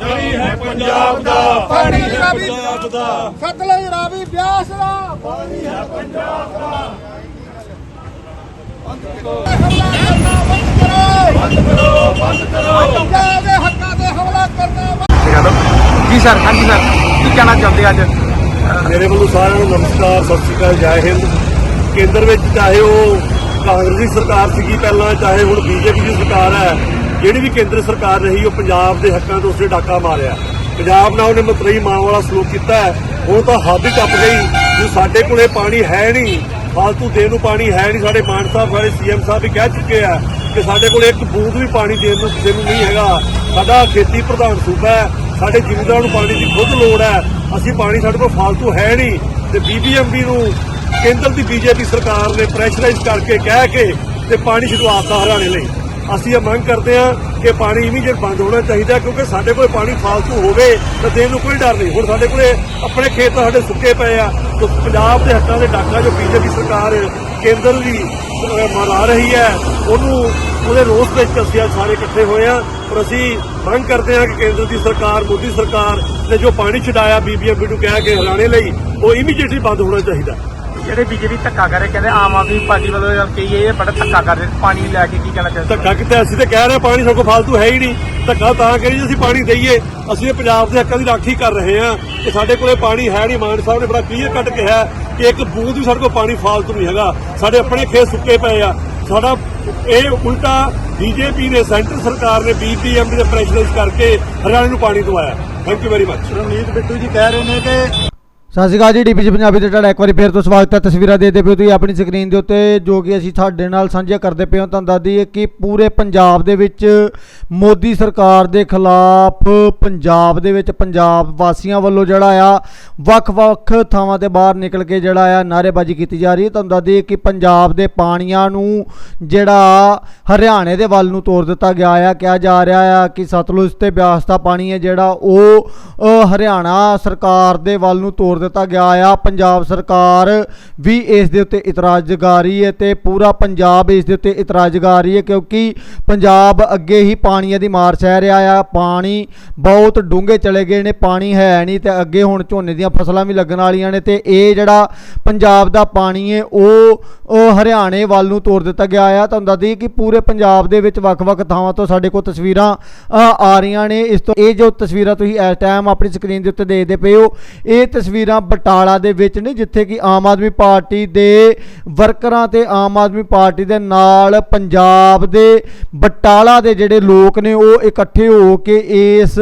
ਪਾਣੀ ਹੈ ਪੰਜਾਬ ਦਾ। ਪਾਣੀ ਰਾਵੀ ਪੰਜਾਬ ਦਾ। ਸਤਲੁਜ ਰਾਵੀ ਬਿਆਸ ਦਾ। ਪਾਣੀ ਹੈ ਪੰਜਾਬ ਦਾ। ਬੰਦ ਕਰੋ। ਬੰਦ ਕਰੋ। ਪੰਜਾਬ ਦੇ ਹੱਕਾਂ ਤੇ ਹਮਲਾ ਕਰਨਾ ਬੰਦ ਜੀ ਸਰ ਹਾਂਜੀ ਸਰ। ਕੀ ਕਹਿਣਾ ਚਾਹੁੰਦੇ ਅੱਜ? ਮੇਰੇ ਵੱਲੋਂ ਸਾਰਿਆਂ ਨੂੰ ਨਮਸਕਾਰ ਸਤਿ ਸ਼੍ਰੀ ਅਕਾਲ ਜੈ ਹਿੰਦ। ਕੇਂਦਰ ਵਿੱਚ ਚਾਹੇ ਉਹ ਕਾਂਗਰਸੀ ਸਰਕਾਰ ਸੀਗੀ ਪਹਿਲਾਂ ਚਾਹੇ ਹੁਣ ਬੀਜੇਪੀ ਦੀ ਸਰਕਾਰ ਹੈ ਜਿਹੜੀ ਵੀ ਕੇਂਦਰ ਸਰਕਾਰ ਰਹੀ, ਉਹ ਪੰਜਾਬ ਦੇ ਹੱਕਾਂ ਤੋਂ ਉਸਨੇ ਡਾਕਾ ਮਾਰਿਆ। ਪੰਜਾਬ ਨਾਲ ਉਹਨੇ ਮਤਰਈ ਮਾਂ ਵਾਲਾ ਸਲੂਕ ਕੀਤਾ ਉਹ ਤਾਂ ਹੱਦ ਹੀ ਟੱਪ ਗਈ। ਜੋ ਸਾਡੇ ਕੋਲੇ ਪਾਣੀ ਹੈ ਨਹੀਂ, ਫਾਲਤੂ ਦੇਣ ਨੂੰ ਪਾਣੀ ਹੈ ਨਹੀਂ, ਸਾਡੇ ਮਾਨ ਸਾਹਿਬ, ਸਾਡੇ ਸੀਐਮ ਸਾਹਿਬ ਵੀ ਕਹਿ ਚੁੱਕੇ ਆ ਕਿ ਸਾਡੇ ਕੋਲ ਇੱਕ ਬੂੰਦ ਵੀ ਪਾਣੀ ਦੇਣ ਨੂੰ ਕਿਸੇ ਨੂੰ ਨਹੀਂ ਹੈਗਾ। ਸਾਡਾ ਖੇਤੀ ਪ੍ਰਧਾਨ ਸੂਬਾ ਹੈ। ਸਾਡੇ ਜ਼ਿਮੀਂਦਾਰਾਂ ਨੂੰ ਪਾਣੀ ਦੀ ਖੁਦ ਲੋੜ ਹੈ। ਅਸੀਂ ਪਾਣੀ ਸਾਡੇ ਕੋਲ ਫਾਲਤੂ ਹੈ ਨਹੀਂ। ਤੇ ਬੀਬੀਐਮਬੀ ਨੂੰ ਕੇਂਦਰ ਦੀ ਬੀਜੇਪੀ ਸਰਕਾਰ ਨੇ ਪ੍ਰੈਸ਼ਰਾਈਜ਼ ਕਰਕੇ ਕਹਿ ਕੇ ਤੇ ਪਾਣੀ ਛਡਵਾਤਾ ਹਰਿਆਣੇ ਲਈ। ਅਸੀਂ ਇਹ ਮੰਗ ਕਰਦੇ ਹਾਂ ਕਿ ਪਾਣੀ ਇਮੀਡੀਏਟ ਬੰਦ ਹੋਣਾ ਚਾਹੀਦਾ ਕਿਉਂਕਿ ਸਾਡੇ ਕੋਲ ਪਾਣੀ ਫਾਲਤੂ ਹੋਵੇ ਤਾਂ ਦੇਣ ਨੂੰ ਕੋਈ ਡਰ ਨਹੀਂ। ਹੁਣ ਸਾਡੇ ਕੋਲੇ ਆਪਣੇ ਖੇਤ ਸਾਡੇ ਸੁੱਕੇ ਪਏ ਆ, ਤੇ ਪੰਜਾਬ ਦੇ ਹੱਕਾਂ ਦੇ ਡਾਕਾ ਜੋ ਬੀਜੇਪੀ ਸਰਕਾਰ ਕੇਂਦਰ ਦੀ ਮਨਾ ਰਹੀ ਹੈ, ਉਹਨੂੰ, ਉਹਦੇ ਰੋਸ ਵਿੱਚ ਅਸੀਂ ਅੱਜ ਸਾਰੇ ਇਕੱਠੇ ਹੋਏ ਆ ਔਰ ਅਸੀਂ ਮੰਗ ਕਰਦੇ ਹਾਂ ਕਿ ਕੇਂਦਰ ਦੀ ਸਰਕਾਰ, ਮੋਦੀ ਸਰਕਾਰ ਨੇ ਜੋ ਪਾਣੀ ਛਡਾਇਆ ਬੀਬੀਐਮਬੀ ਨੂੰ ਕਹਿ ਕੇ ਹਰਾਣੇ ਲਈ, ਉਹ ਇਮੀਡੀਏਟਲੀ ਬੰਦ ਹੋਣਾ ਚਾਹੀਦਾ ਜਿਹੜੇ ਬੀਜੇਪੀ ਧੱਕਾ ਕਰੇ ਕਹਿੰਦੇ ਆਮ ਆਦਮੀ ਪਾਰਟੀ ਵੱਲੋਂ ਯਾਰ ਕਹੀਏ ਇਹ ਬੜਾ ਧੱਕਾ ਕਰਦੇ ਪਾਣੀ ਲੈ ਕੇ ਕੀ ਕਹਿਣਾ ਚਾਹੁੰਦੇ ਧੱਕਾ ਕਿਤੇ ਅਸੀਂ ਤੇ ਕਹਿ ਰਹੇ ਪਾਣੀ ਸਾਡੇ ਕੋਲ ਫालतू ਹੈ ਹੀ ਨਹੀਂ। ਧੱਕਾ ਤਾਂ ਕਰੀ ਜੇ ਅਸੀਂ ਪਾਣੀ ਦਈਏ। ਅਸੀਂ ਪੰਜਾਬ ਦੇ ਹੱਕਾਂ ਦੀ ਰਾਖੀ ਕਰ ਰਹੇ ਹਾਂ ਕਿ ਸਾਡੇ ਕੋਲੇ ਪਾਣੀ ਹੈ ਨਹੀਂ। ਮਾਨ ਸਾਹਿਬ ਨੇ ਬੜਾ ਕਲੀਅਰ ਕੱਟ ਕਿਹਾ ਕਿ ਇੱਕ ਬੂੰਦ ਵੀ ਸਾਡੇ ਕੋਲ ਪਾਣੀ ਫालतू ਨਹੀਂ ਹੈਗਾ। ਸਾਡੇ ਆਪਣੇ ਖੇਤ ਸੁੱਕੇ ਪਏ ਆ। ਸਾਡਾ ਇਹ ਉਲਟਾ ਬੀਜੇਪੀ ਨੇ ਸੈਂਟਰ ਸਰਕਾਰ ਨੇ ਬੀਪੀਐਮ ਦੇ ਪ੍ਰੈਸ਼ਰਾਈਜ਼ ਕਰਕੇ ਹਰਿਆਣੇ ਨੂੰ ਪਾਣੀ ਦਵਾਇਆ। Thank you very much Ranjit Bittu ji ਕਹਿ ਰਹੇ ਨੇ ਕਿ ਸਤਿ ਸ਼੍ਰੀ ਅਕਾਲ ਜੀ ਡੀਪੀਜੀ ਪੰਜਾਬੀ ਤੇ ਤੁਹਾਡਾ ਇੱਕ ਵਾਰੀ ਫੇਰ ਤੋਂ ਸਵਾਗਤ ਹੈ। ਤਸਵੀਰਾਂ ਦੇਖਦੇ ਪਿਓ ਤੁਸੀਂ ਆਪਣੀ ਸਕਰੀਨ ਦੇ ਉੱਤੇ, ਜੋ ਕਿ ਅਸੀਂ ਤੁਹਾਡੇ ਨਾਲ ਸਾਂਝੀਆਂ ਕਰਦੇ ਪਏ ਹਾਂ। ਤੁਹਾਨੂੰ ਦੱਸ ਦਈਏ ਕਿ ਪੂਰੇ ਪੰਜਾਬ ਦੇ ਵਿੱਚ ਮੋਦੀ ਸਰਕਾਰ ਦੇ ਖਿਲਾਫ ਪੰਜਾਬ ਦੇ ਵਿੱਚ ਪੰਜਾਬ ਵਾਸੀਆਂ ਵੱਲੋਂ ਜਿਹੜਾ ਆ, ਵੱਖ-ਵੱਖ ਥਾਵਾਂ ਤੇ ਬਾਹਰ ਨਿਕਲ ਕੇ ਜਿਹੜਾ ਆ ਨਾਅਰੇਬਾਜ਼ੀ ਕੀਤੀ ਜਾ ਰਹੀ ਹੈ। ਤੁਹਾਨੂੰ ਦੱਸ ਦਈਏ ਕਿ ਪੰਜਾਬ ਦੇ ਪਾਣੀਆਂ ਨੂੰ ਜਿਹੜਾ ਹਰਿਆਣੇ ਦੇ ਵੱਲ ਨੂੰ ਤੋਰ ਦਿੱਤਾ ਗਿਆ ਆ। ਕਿਹਾ ਜਾ ਰਿਹਾ ਆ ਕਿ ਸਤਲੁਜ ਤੇ ਬਿਆਸ ਦਾ ਪਾਣੀ ਹੈ ਜਿਹੜਾ ਉਹ ਹਰਿਆਣਾ ਸਰਕਾਰ ਦੇ ਵੱਲ ਨੂੰ ਤੋਰ ਦਿੱਤਾ ਗਿਆ ਆ। ਪੰਜਾਬ ਸਰਕਾਰ ਵੀ ਇਸ ਦੇ ਉੱਤੇ ਇਤਰਾਜ਼ ਜਗਾ ਰਹੀ ਹੈ ਤੇ ਪੂਰਾ ਪੰਜਾਬ ਇਸ ਦੇ ਉੱਤੇ ਇਤਰਾਜ਼ ਜਗਾ ਰਹੀ ਹੈ ਕਿਉਂਕਿ ਪੰਜਾਬ ਅੱਗੇ ਹੀ ਪਾਣੀਆਂ ਦੀ ਮਾਰ ਸਹਿ ਰਿਹਾ ਆ। ਪਾਣੀ ਬਹੁਤ ਡੂੰਘੇ ਚਲੇ ਗਏ ਨੇ, ਪਾਣੀ ਹੈ ਨਹੀਂ ਤੇ ਅੱਗੇ ਹੁਣ ਝੋਨੇ ਦੀਆਂ ਫਸਲਾਂ ਵੀ ਲੱਗਣ ਵਾਲੀਆਂ ਨੇ ਤੇ ਇਹ ਜਿਹੜਾ ਪੰਜਾਬ ਦਾ ਪਾਣੀ ਹੈ, ਉਹ ਉਹ ਹਰਿਆਣੇ ਵੱਲ ਨੂੰ ਤੋਰ ਦਿੱਤਾ ਗਿਆ ਆ। ਤੁਹਾਨੂੰ ਦੱਸ ਦਈਏ ਕਿ ਪੂਰੇ ਪੰਜਾਬ ਦੇ ਵਿੱਚ ਵੱਖ-ਵੱਖ ਥਾਵਾਂ ਤੋਂ ਸਾਡੇ ਕੋਲ ਤਸਵੀਰਾਂ ਆ ਰਹੀਆਂ ਨੇ। ਇਸ ਤੋਂ ਇਹ ਜੋ ਤਸਵੀਰਾਂ ਤੁਸੀਂ ਇਸ ਟਾਈਮ ਆਪਣੀ ਸਕਰੀਨ ਦੇ ਉੱਤੇ ਦੇਖਦੇ ਪਏ ਹੋ, ਇਹ ਤਸਵੀਰਾਂ ਬਟਾਲਾ ਦੇ ਵਿੱਚ ਨੇ, ਜਿੱਥੇ ਕਿ ਆਮ ਆਦਮੀ ਪਾਰਟੀ ਦੇ ਵਰਕਰਾਂ ਤੇ ਆਮ ਆਦਮੀ ਪਾਰਟੀ ਦੇ ਨਾਲ ਪੰਜਾਬ ਦੇ ਬਟਾਲਾ ਦੇ ਜਿਹੜੇ ਲੋਕ ਨੇ, ਉਹ ਇਕੱਠੇ ਹੋ ਕੇ ਇਸ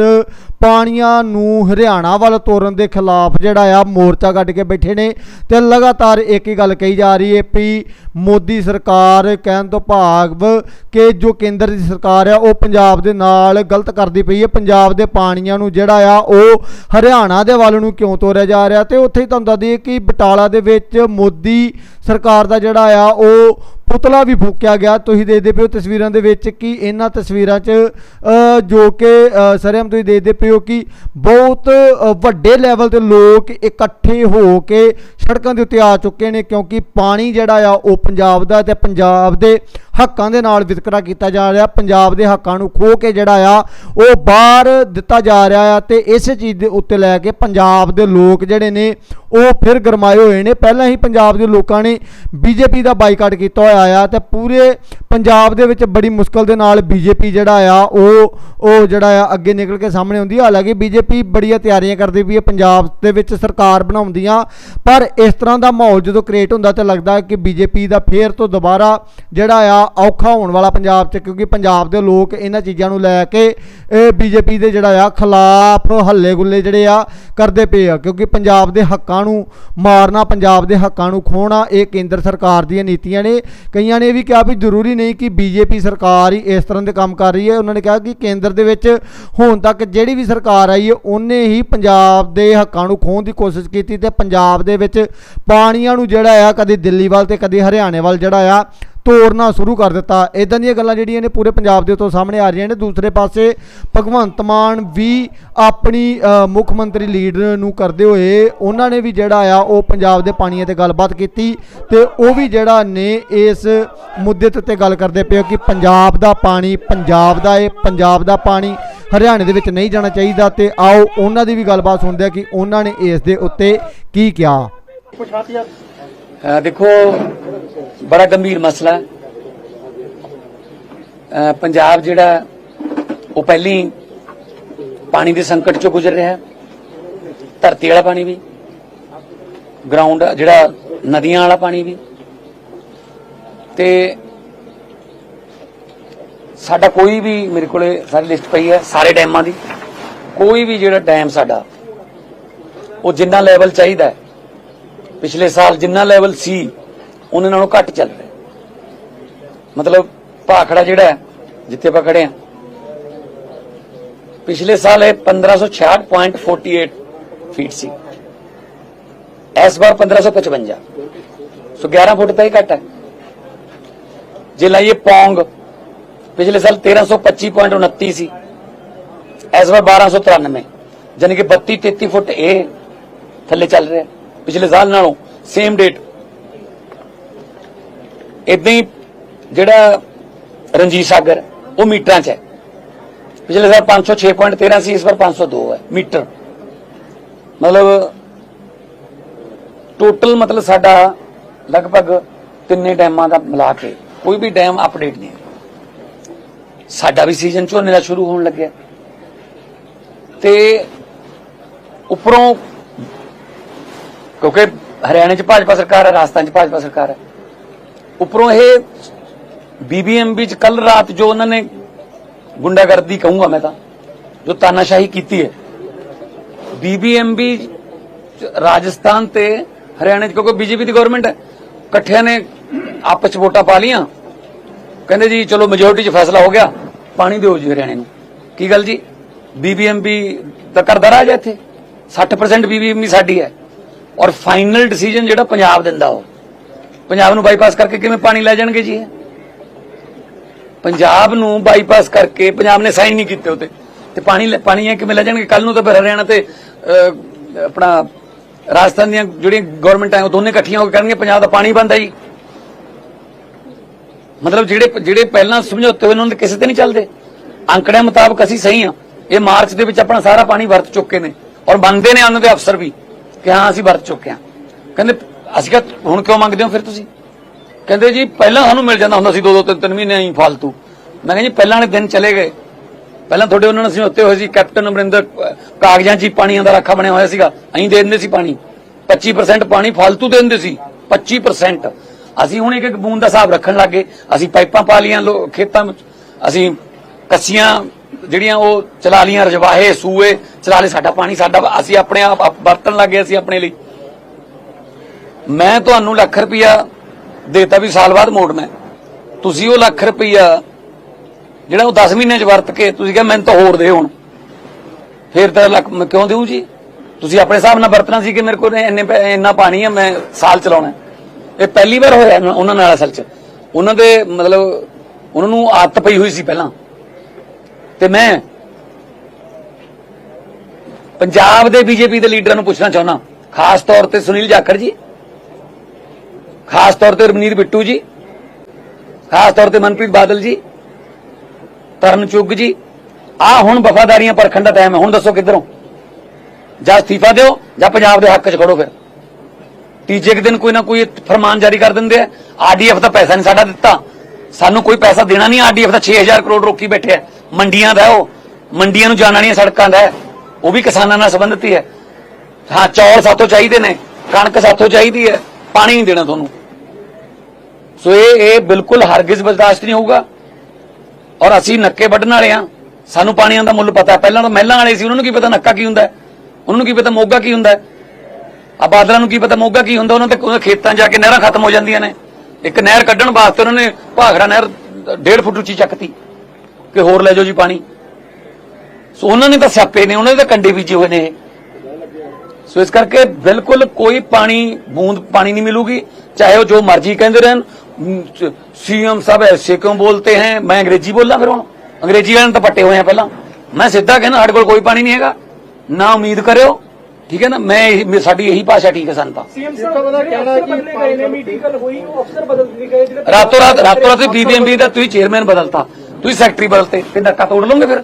ਪਾਣੀਆਂ ਨੂੰ ਹਰਿਆਣਾ ਵੱਲ ਤੋਰਨ ਦੇ ਖਿਲਾਫ ਜਿਹੜਾ ਆ ਮੋਰਚਾ ਕੱਢ ਕੇ ਬੈਠੇ ਨੇ ਤੇ ਲਗਾਤਾਰ ਇੱਕ ਹੀ ਗੱਲ ਕਹੀ ਜਾ ਰਹੀ ਹੈ ਵੀ ਮੋਦੀ ਸਰਕਾਰ ਕਹਿਣ ਤੋਂ ਭਾਗ ਕਿ ਜੋ ਕੇਂਦਰ ਦੀ ਸਰਕਾਰ ਆ, ਉਹ ਪੰਜਾਬ ਦੇ ਨਾਲ ਗਲਤ ਕਰਦੀ ਪਈ ਹੈ। ਪੰਜਾਬ ਦੇ ਪਾਣੀਆਂ ਨੂੰ ਜਿਹੜਾ ਆ, ਉਹ ਹਰਿਆਣਾ ਦੇ ਵੱਲ ਨੂੰ ਕਿਉਂ ਤੋਰਿਆ ਜਾ ਰਿਹਾ? ਤੇ ਉੱਥੇ ਹੀ ਤੁਹਾਨੂੰ ਦੱਸ ਦਈਏ ਕਿ ਬਟਾਲਾ ਦੇ ਵਿੱਚ ਮੋਦੀ ਸਰਕਾਰ ਦਾ ਜਿਹੜਾ ਆ, ਉਹ ਪੁਤਲਾ ਵੀ ਫੂਕਿਆ ਗਿਆ। ਤੁਸੀਂ ਦੇਖਦੇ ਪਿਓ ਤਸਵੀਰਾਂ ਦੇ ਵਿੱਚ ਕਿ ਇਹਨਾਂ ਤਸਵੀਰਾਂ 'ਚ ਜੋ ਕਿ ਅ, ਤੁਸੀਂ ਦੇਖਦੇ ਪਿਓ ਕਿ ਬਹੁਤ ਵੱਡੇ ਲੈਵਲ ਤੇ ਲੋਕ ਇਕੱਠੇ ਹੋ ਕੇ ਸੜਕਾਂ ਦੇ ਉੱਤੇ ਆ ਚੁੱਕੇ ਨੇ ਕਿਉਂਕਿ ਪਾਣੀ ਜਿਹੜਾ ਆ ਉਹ ਪੰਜਾਬ ਦਾ ਤੇ ਪੰਜਾਬ ਦੇ ਹੱਕਾਂ ਦੇ ਨਾਲ ਵਿਤਕਰਾ ਕੀਤਾ ਜਾ ਰਿਹਾ। ਪੰਜਾਬ ਦੇ ਹੱਕਾਂ ਨੂੰ ਖੋ ਕੇ ਜਿਹੜਾ ਆ ਉਹ ਬਾਹਰ ਦਿੱਤਾ ਜਾ ਰਿਹਾ ਆ ਤੇ ਇਸ ਚੀਜ਼ ਦੇ ਉੱਤੇ ਲੈ ਕੇ ਪੰਜਾਬ ਦੇ ਲੋਕ ਜਿਹੜੇ ਨੇ ਉਹ ਫਿਰ ਗਰਮਾਏ ਹੋਏ ਨੇ। ਪਹਿਲਾਂ ਹੀ ਪੰਜਾਬ ਦੇ ਲੋਕਾਂ ਨੇ ਬੀਜੇਪੀ ਦਾ ਬਾਈਕਾਟ ਕੀਤਾ ਹੋਇਆ ਆ ਤੇ ਪੂਰੇ ਪੰਜਾਬ ਦੇ ਵਿੱਚ ਬੜੀ ਮੁਸ਼ਕਲ ਦੇ ਨਾਲ ਬੀਜੇਪੀ ਜਿਹੜਾ ਆ, ਉਹ ਉਹ ਜਿਹੜਾ ਆ ਅੱਗੇ ਨਿਕਲ ਕੇ ਸਾਹਮਣੇ ਆਉਂਦੀ ਆ। ਹਾਲਾਂਕਿ ਬੀਜੇਪੀ ਬੜੀਆਂ ਤਿਆਰੀਆਂ ਕਰਦੀ ਪਈ ਹੈ ਪੰਜਾਬ ਦੇ ਵਿੱਚ ਸਰਕਾਰ ਬਣਾਉਂਦੀਆਂ। ਪਰ ਇਸ ਤਰ੍ਹਾਂ ਦਾ ਮਾਹੌਲ ਜਦੋਂ ਕ੍ਰੀਏਟ ਹੁੰਦਾ ਤੇ ਲੱਗਦਾ ਕਿ ਬੀਜੇਪੀ ਦਾ ਫੇਰ ਤੋਂ ਦੁਬਾਰਾ ਜਿਹੜਾ ਆ, ਔਖਾ ਹੋਣ ਵਾਲਾ ਪੰਜਾਬ 'ਚ, ਕਿਉਂਕਿ ਪੰਜਾਬ ਦੇ ਲੋਕ ਇਹਨਾਂ ਚੀਜ਼ਾਂ ਨੂੰ ਲੈ ਕੇ, ਇਹ ਬੀਜੇਪੀ ਦੇ ਜਿਹੜਾ ਆ, ਖਿਲਾਫ ਹੱਲੇ ਗੁੱਲੇ ਜਿਹੜੇ ਆ ਕਰਦੇ ਪਏ ਆ। ਕਿਉਂਕਿ ਪੰਜਾਬ ਦੇ ਹੱਕਾਂ ਨੂੰ ਮਾਰਨਾ, ਪੰਜਾਬ ਦੇ ਹੱਕਾਂ ਨੂੰ ਖੋਣਾ, ਇਹ ਕੇਂਦਰ ਸਰਕਾਰ ਦੀਆਂ ਨੀਤੀਆਂ ਨੇ। ਕਈਆਂ ਨੇ ਇਹ ਵੀ ਕਿਹਾ ਵੀ ਜ਼ਰੂਰੀ ਨਹੀਂ ਕਿ ਬੀਜੇਪੀ ਸਰਕਾਰ ਹੀ ਇਸ ਤਰ੍ਹਾਂ ਦੇ ਕੰਮ ਕਰ ਰਹੀ ਹੈ। ਉਹਨਾਂ ਨੇ ਕਿਹਾ ਕਿ ਕੇਂਦਰ ਦੇ ਵਿੱਚ ਹੁਣ ਤੱਕ ਜਿਹੜੀ ਵੀ ਸਰਕਾਰ ਆਈ ਹੈ, ਉਹਨੇ ਹੀ ਪੰਜਾਬ ਦੇ ਹੱਕਾਂ ਨੂੰ ਖੋਹਣ ਦੀ ਕੋਸ਼ਿਸ਼ ਕੀਤੀ ਤੇ ਪੰਜਾਬ ਦੇ ਵਿੱਚ ਪਾਣੀਆਂ ਨੂੰ ਜਿਹੜਾ ਆ, ਕਦੇ ਦਿੱਲੀ ਵੱਲ ਤੇ ਕਦੇ ਹਰਿਆਣੇ ਵੱਲ ਜਿਹੜਾ ਆ ਤੋੜਨਾ ਸ਼ੁਰੂ ਕਰ ਦਿੱਤਾ। ਇਦਾਂ ਦੀਆਂ ਗੱਲਾਂ ਜਿਹੜੀਆਂ ਨੇ ਪੂਰੇ ਪੰਜਾਬ ਦੇ ਉੱਤੋਂ ਸਾਹਮਣੇ ਆ ਰਹੀਆਂ ਨੇ। ਦੂਸਰੇ ਪਾਸੇ ਭਗਵੰਤ ਮਾਨ ਵੀ ਆਪਣੀ ਮੁੱਖ ਮੰਤਰੀ ਲੀਡਰ ਨੂੰ ਕਰਦੇ ਹੋਏ ਉਹਨਾਂ ਨੇ ਵੀ ਜਿਹੜਾ ਆ ਉਹ ਪੰਜਾਬ ਦੇ ਪਾਣੀਆਂ ਤੇ ਗੱਲਬਾਤ ਕੀਤੀ ਤੇ ਉਹ ਵੀ ਜਿਹੜਾ ਨੇ ਇਸ ਮੁੱਦੇ ਤੇ ਉੱਤੇ ਗੱਲ ਕਰਦੇ ਪਏ ਕਿ ਪੰਜਾਬ ਦਾ ਪਾਣੀ, ਪੰਜਾਬ ਦਾ ਇਹ ਪੰਜਾਬ ਦਾ ਪਾਣੀ ਹਰਿਆਣੇ ਦੇ ਵਿੱਚ ਨਹੀਂ ਜਾਣਾ ਚਾਹੀਦਾ ਤੇ ਆਓ ਉਹਨਾਂ ਦੀ ਵੀ ਗੱਲਬਾਤ ਸੁਣਦੇ ਆ ਕਿ ਉਹਨਾਂ ਨੇ ਇਸ ਦੇ ਉੱਤੇ ਕੀ ਕਿਹਾ। ਦੇਖੋ, ਬੜਾ ਗੰਭੀਰ ਮਸਲਾ। ਪੰਜਾਬ ਜਿਹੜਾ, ਉਹ ਪਹਿਲੀ ਪਾਣੀ ਦੇ ਸੰਕਟ ਚੋਂ ਗੁਜ਼ਰ ਰਿਹਾ ਹੈ। ਧਰਤੀ ਵਾਲਾ ਪਾਣੀ ਵੀ ਗਰਾਊਂਡ ਜਿਹੜਾ, ਨਦੀਆਂ ਵਾਲਾ ਪਾਣੀ ਵੀ। ਤੇ ਸਾਡਾ ਕੋਈ ਵੀ, ਮੇਰੇ ਕੋਲੇ ਸਾਰੀ ਲਿਸਟ ਪਈ ਹੈ, ਸਾਰੇ ਡੈਮਾਂ ਦੀ। ਕੋਈ ਵੀ ਜਿਹੜਾ ਡੈਮ ਸਾਡਾ, ਉਹ ਜਿੰਨਾ ਲੈਵਲ ਚਾਹੀਦਾ ਹੈ ਪਿਛਲੇ ਸਾਲ ਜਿੰਨਾ ਲੈਵਲ ਸੀ, ਉਹਨਾਂ ਨਾਲੋਂ ਘੱਟ ਚੱਲ ਰਿਹਾ। ਮਤਲਬ ਭਾਖੜਾ ਜਿਹੜਾ ਜਿੱਥੇ ਆਪਾਂ ਖੜੇ ਆ ਪਿਛਲੇ ਸਾਲ ਇਹ 1566.48 ਫੀਟ ਸੀ। ਇਸ ਵਾਰ 1555 ਸੋ 11 ਫੁੱਟ ਤਾਂ ਹੀ ਘੱਟ ਹੈ। ਜੇ ਲਾਈਏ ਪੌਂਗ, ਪਿਛਲੇ ਸਾਲ 1325.29 ਸੀ ਇਸ ਵਾਰ 1293 ਯਾਨੀ ਕਿ 32 33 ਫੁੱਟ ਇਹ ਥੱਲੇ ਚੱਲ ਰਿਹਾ। ਪਿਛਲੇ ਸਾਲ ਨਾਲੋਂ ਸੇਮ ਡੇਟ ਇਦਾਂ ਹੀ ਜਿਹੜਾ ਰਣਜੀਤ ਸਾਗਰ, ਉਹ ਮੀਟਰਾਂ 'ਚ ਹੈ। ਪਿਛਲੇ ਸਾਲ 506.13 ਸੀ ਇਸ ਵਾਰ 502 ਹੈ, ਮੀਟਰ। ਮਤਲਬ ਟੋਟਲ ਮਤਲਬ ਸਾਡਾ ਲਗਭਗ ਤਿੰਨੇ ਡੈਮਾਂ ਦਾ ਮਿਲਾ ਕੇ ਕੋਈ ਵੀ ਡੈਮ ਅਪਡੇਟ ਨਹੀਂ ਸਾਡਾ ਵੀ ਸੀਜ਼ਨ ਝੋਨੇ ਦਾ ਸ਼ੁਰੂ ਹੋਣ ਲੱਗਿਆ। ਤੇ ਉੱਪਰੋਂ ਕਿਉਂਕਿ ਹਰਿਆਣੇ 'ਚ ਭਾਜਪਾ ਸਰਕਾਰ ਹੈ, ਰਾਜਸਥਾਨ 'ਚ ਭਾਜਪਾ ਸਰਕਾਰ ਹੈ। ਉਪਰੋਂ ਇਹ ਬੀਬੀਐਮਬੀ 'ਚ ਕੱਲ ਰਾਤ ਜੋ ਉਹਨਾਂ ਨੇ ਗੁੰਡਾਗਰਦੀ ਕਹੂੰਗਾ ਮੈਂ ਤਾਂ, ਜੋ ਤਾਨਾਸ਼ਾਹੀ ਕੀਤੀ ਹੈ। ਬੀਬੀਐਮਬੀ ਰਾਜਸਥਾਨ ਤੇ ਹਰਿਆਣੇ 'ਚ, ਕਿਉਂਕਿ ਬੀਜੇਪੀ ਦੀ ਗਵਰਨਮੈਂਟ ਹੈ, ਇਕੱਠਿਆਂ ਨੇ ਆਪਸ 'ਚ ਵੋਟਾਂ ਪਾ ਲੀਆਂ ਕਹਿੰਦੇ ਜੀ, ਚਲੋ ਮੈਜੋਰਟੀ 'ਚ ਫੈਸਲਾ ਹੋ ਗਿਆ, ਪਾਣੀ ਦਿਓ ਜੀ ਹਰਿਆਣੇ ਨੂੰ। ਕੀ ਗੱਲ ਜੀ? ਬੀਬੀਐਮਬੀ ਤਾਂ ਕਰਦਾ ਰਾਜ ਹੈ ਇੱਥੇ। 60% ਬੀਬੀਐਮਬੀ ਸਾਡੀ ਹੈ। ਔਰ ਫਾਈਨਲ ਡਿਸੀਜਨ ਜਿਹੜਾ ਪੰਜਾਬ ਦਿੰਦਾ ਉਹ। ਪੰਜਾਬ ਨੂੰ ਬਾਈਪਾਸ ਕਰਕੇ ਕਿਵੇਂ ਪਾਣੀ ਲੈ ਜਾਣਗੇ ਜੀ ਪੰਜਾਬ ਨੂੰ ਬਾਈਪਾਸ ਕਰਕੇ ਪੰਜਾਬ ਨੇ ਸਾਈਨ ਨਹੀਂ ਕੀਤੇ ਉਤੇ ਤੇ ਪਾਣੀ ਪਾਣੀ ਹੈ ਕਿਵੇਂ ਲੈ ਜਾਣਗੇ? ਕੱਲ ਨੂੰ ਤਾਂ ਫਿਰ ਹਰਿਆਣਾ ਤੇ ਆਪਣਾ ਰਾਜਸਥਾਨ ਦੀਆਂ ਜਿਹੜੀਆਂ ਗਵਰਨਮੈਂਟਾਂ ਉਹ ਦੋਨੇ ਇਕੱਠੀਆਂ ਹੋ ਕੇ ਕਹਿਣਗੇ ਪੰਜਾਬ ਦਾ ਪਾਣੀ ਬੰਦ ਹੈ ਜੀ। ਮਤਲਬ ਜਿਹੜੇ ਜਿਹੜੇ ਪਹਿਲਾਂ ਸਮਝੌਤੇ ਹੋਏ ਉਹਨਾਂ ਦੇ ਕਿਸੇ ਤੇ ਨਹੀਂ ਚੱਲਦੇ। ਅੰਕੜਿਆਂ ਮੁਤਾਬਕ ਅਸੀਂ ਸਹੀ ਆ। ਇਹ ਮਾਰਚ ਦੇ ਵਿੱਚ ਆਪਣਾ ਸਾਰਾ ਪਾਣੀ ਵਰਤ ਚੁੱਕੇ ਨੇ। ਔਰ ਮੰਨਦੇ ਨੇ ਉਹਨਾਂ ਦੇ ਅਫਸਰ ਵੀ। ਕਿ ਹਾਂ, ਅਸੀਂ ਵਰਤ ਚੁੱਕੇ ਹਾਂ। ਕਹਿੰਦੇ, ਅਸੀਂ ਕਿਹਾ, ਹੁਣ ਕਿਉਂ ਮੰਗਦੇ ਹੋ ਫਿਰ ਤੁਸੀਂ? ਕਹਿੰਦੇ ਜੀ, ਪਹਿਲਾਂ ਸਾਨੂੰ ਮਿਲ ਜਾਂਦਾ ਹੁੰਦਾ ਸੀ ਦੋ ਦੋ ਤਿੰਨ ਤਿੰਨ ਮਹੀਨੇ ਹੀ ਫालतू ਮੈਂ ਕਹਿੰਦਾ ਜੀ, ਪਹਿਲਾਂ ਵਾਲੇ ਦਿਨ ਚਲੇ ਗਏ। ਪਹਿਲਾਂ ਤੁਹਾਡੇ ਉਹਨਾਂ ਨੇ ਅਸੀਂ ਉੱਤੇ ਹੋਏ ਸੀ, ਕੈਪਟਨ ਅਮਰਿੰਦਰ ਕਾਗਜ਼ਾਂ 'ਚ ਹੀ ਪਾਣੀਆਂ ਦਾ ਰਾਖਾ ਬਣਿਆ ਹੋਇਆ ਸੀਗਾ। ਅਸੀਂ ਦੇ ਦਿੰਦੇ ਸੀ ਪਾਣੀ। 25% ਪਾਣੀ ਫालतू ਦੇ ਦਿੰਦੇ ਸੀ। 25% ਅਸੀਂ ਹੁਣ ਇੱਕ ਇੱਕ ਬੂੰਦ ਦਾ ਹਿਸਾਬ ਰੱਖਣ ਲੱਗੇ ਅਸੀਂ ਪਾਈਪਾਂ ਪਾ ਲੀਆਂ ਖੇਤਾਂ ਵਿੱਚ। ਅਸੀਂ ਕੱਸੀਆਂ ਜਿਹੜੀਆਂ ਉਹ ਚਲਾ ਲੀਆਂ ਰਜਵਾਹੇ, ਸੂਏ, ਚਲਾ ਲਏ ਸਾਡਾ ਪਾਣੀ, ਸਾਡਾ ਅਸੀਂ ਆਪਣੇ ਆਪ ਆਪ ਵਰਤਣ ਲੱਗੇ ਅਸੀਂ ਆਪਣੇ ਲਈ। ਮੈਂ ਤੁਹਾਨੂੰ ਲੱਖ ਰੁਪਇਆ ਦੇਤਾ ਵੀ ਸਾਲ ਬਾਅਦ ਮੋੜ ਮੈਂ ਤੁਸੀਂ ਉਹ ਲੱਖ ਰੁਪਇਆ ਜਿਹੜਾ ਉਹ 10 ਮਹੀਨਿਆਂ ਚ ਵਰਤ ਕੇ ਤੁਸੀਂ ਕਿਹਾ ਮੈਨੂੰ ਤਾਂ ਹੋਰ ਦੇ ਹੁਣ। ਫਿਰ ਤਾਂ ਲੱਖ, ਮੈਂ ਕਿਉਂ ਦੇਉ ਜੀ? ਤੁਸੀਂ ਆਪਣੇ ਹਿਸਾਬ ਨਾਲ ਵਰਤਣਾ ਸੀ ਕਿ ਮੇਰੇ ਕੋਲ ਇੰਨੇ ਇੰਨਾ ਪਾਣੀ ਹੈ, ਮੈਂ ਸਾਲ ਚਲਾਉਣਾ ਇਹ ਪਹਿਲੀ ਵਾਰ ਹੋਇਆ ਉਹਨਾਂ ਨਾਲ ਅਸਲ ਚ। ਉਹਨਾਂ ਦੇ ਮਤਲਬ ਉਹਨਾਂ ਨੂੰ ਆਦਤ ਪਈ ਹੋਈ ਸੀ ਪਹਿਲਾਂ। ਤੇ ਮੈਂ ਪੰਜਾਬ ਦੇ ਬੀਜੇਪੀ ਦੇ ਲੀਡਰਾਂ ਨੂੰ ਪੁੱਛਣਾ ਚਾਹੁੰਦਾ। ਖਾਸ ਤੌਰ ਤੇ ਸੁਨੀਲ ਜਾਖੜ ਜੀ, ਖਾਸ ਤੌਰ ਤੇ ਰਮਨੀਤ ਬਿੱਟੂ ਜੀ, ਖਾਸ ਤੌਰ ਤੇ ਮਨਪ੍ਰੀਤ ਬਾਦਲ ਜੀ, ਤਰਨ ਚੁੱਗ ਜੀ, ਆ ਹੁਣ ਵਫਾਦਾਰੀਆਂ ਪਰਖਣ ਦਾ ਟਾਈਮ ਹੈ। ਹੁਣ ਦੱਸੋ ਕਿੱਧਰੋਂ? ਜਾਂ ਅਸਤੀਫਾ ਦਿਓ, ਜਾਂ ਪੰਜਾਬ ਦੇ ਹੱਕ 'ਚ ਖੜੋ ਫਿਰ। ਤੀਜੇ ਕੁ ਦਿਨ ਕੋਈ ਨਾ ਕੋਈ ਫਰਮਾਨ ਜਾਰੀ ਕਰ ਦਿੰਦੇ ਆ। ਆਰਡੀਐਫ ਦਾ ਪੈਸਾ ਨਹੀਂ ਸਾਡਾ ਦਿੱਤਾ। ਸਾਨੂੰ ਕੋਈ ਪੈਸਾ ਦੇਣਾ ਨਹੀਂ ਆਰਡੀਐਫ ਦਾ 6000 ਕਰੋੜ ਰੋਕੀ ਬੈਠਿਆ ਮੰਡੀਆਂ ਦਾ ਉਹ, ਮੰਡੀਆਂ ਨੂੰ ਜਾਣਾ ਨਹੀਂ ਸੜਕਾਂ ਦਾ, ਉਹ ਵੀ ਕਿਸਾਨਾਂ ਨਾਲ ਸੰਬੰਧਿਤ ਹੀ ਹੈ। ਹਾਂ, ਚੌਲ ਸਾਥੋਂ ਚਾਹੀਦੇ ਨੇ, ਕਣਕ ਸਾਥੋਂ ਚਾਹੀਦੀ ਹੈ, ਪਾਣੀ ਨਹੀਂ ਦੇਣਾ ਤੁਹਾਨੂੰ। ਸੋ ਇਹ ਇਹ ਬਿਲਕੁਲ ਹਰਗਿਜ਼ ਬਰਦਾਸ਼ਤ ਨਹੀਂ ਹੋਊਗਾ। ਔਰ ਅਸੀਂ ਨੱਕੇ ਵੱਢਣ ਵਾਲੇ ਆ ਸਾਨੂੰ ਪਾਣੀਆਂ ਦਾ ਮੁੱਲ ਪਤਾ ਪਹਿਲਾਂ ਤਾਂ ਮਹਿਲਾਂ ਵਾਲੇ ਸੀ, ਉਹਨਾਂ ਨੂੰ ਕੀ ਪਤਾ ਨੱਕਾ ਕੀ ਹੁੰਦਾ ਹੈ? ਉਹਨਾਂ ਨੂੰ ਕੀ ਪਤਾ ਮੋਗਾ ਕੀ ਹੁੰਦਾ ਹੈ? ਆ ਬਾਦਲਾਂ ਨੂੰ ਕੀ ਪਤਾ ਮੋਗਾ ਕੀ ਹੁੰਦਾ? ਉਹਨਾਂ ਤੇ ਖੇਤਾਂ ਜਾ ਕੇ ਨਹਿਰਾਂ ਖਤਮ ਹੋ ਜਾਂਦੀਆਂ ਨੇ। ਇੱਕ ਨਹਿਰ ਕੱਢਣ ਵਾਸਤੇ ਉਹਨਾਂ ਨੇ ਭਾਖੜਾ ਨਹਿਰ ਡੇਢ ਫੁੱਟ ਉੱਚੀ ਚੱਕਤੀ ਕਿ ਹੋਰ ਲੈ ਜਾਓ ਜੀ ਪਾਣੀ। ਸੋ ਉਹਨਾਂ ਨੇ ਤਾਂ ਸਿਆਪੇ ਨੇ, ਉਹਨਾਂ ਦੇ ਤਾਂ ਕੰਡੇ ਬੀਜੇ ਹੋਏ ਨੇ ਸੋ ਇਸ ਕਰਕੇ ਬਿਲਕੁਲ ਕੋਈ ਪਾਣੀ, ਬੂੰਦ ਪਾਣੀ ਨਹੀਂ ਮਿਲੂਗੀ, ਚਾਹੇ ਉਹ ਜੋ ਮਰਜ਼ੀ ਕਹਿੰਦੇ ਰਹਿਣ। ਸੀਐਮ ਸਾਹਿਬ ਐਸੇ ਕਿਉਂ ਬੋਲਤੇ ਹੈ? ਮੈਂ ਅੰਗਰੇਜ਼ੀ ਬੋਲਾਂ ਫਿਰ ਹੁਣ। ਅੰਗਰੇਜ਼ੀ ਵਾਲਿਆਂ ਤਾਂ ਪੱਟੇ ਹੋਏ ਆ ਪਹਿਲਾਂ। ਮੈਂ ਸਿੱਧਾ ਕਹਿੰਦਾ, ਸਾਡੇ ਕੋਲ ਕੋਈ ਪਾਣੀ ਨਹੀਂ ਹੈਗਾ। ਨਾ ਉਮੀਦ ਕਰਿਓ ਠੀਕ ਹੈ ਨਾ? ਮੈਂ ਸਾਡੀ ਇਹੀ ਭਾਸ਼ਾ ਠੀਕ ਹੈ ਸਾਨੂੰ ਤਾਂ। ਸੀਐਮ ਸਾਹਿਬ ਦਾ ਕਹਿਣਾ ਹੈ ਕਿ ਗਏ ਨੇ ਮੀਟਿੰਗ ਕੱਲ ਹੋਈ ਉਹ ਅਫਸਰ ਬਦਲ ਕੇ ਗਏ ਜਿਹੜੇ ਰਾਤੋਂ ਰਾਤ ਰਾਤੋਂ ਰਾਤ ਬੀਬੀਐਮਬੀ ਦਾ ਤੁਸੀਂ ਚੇਅਰਮੈਨ ਬਦਲਤਾ। ਤੁਸੀਂ ਸੈਕਟਰੀ ਬਦਲਤੇ। ਤੇ ਨੱਕਾ ਤੋੜ ਲਓਗੇ ਫਿਰ?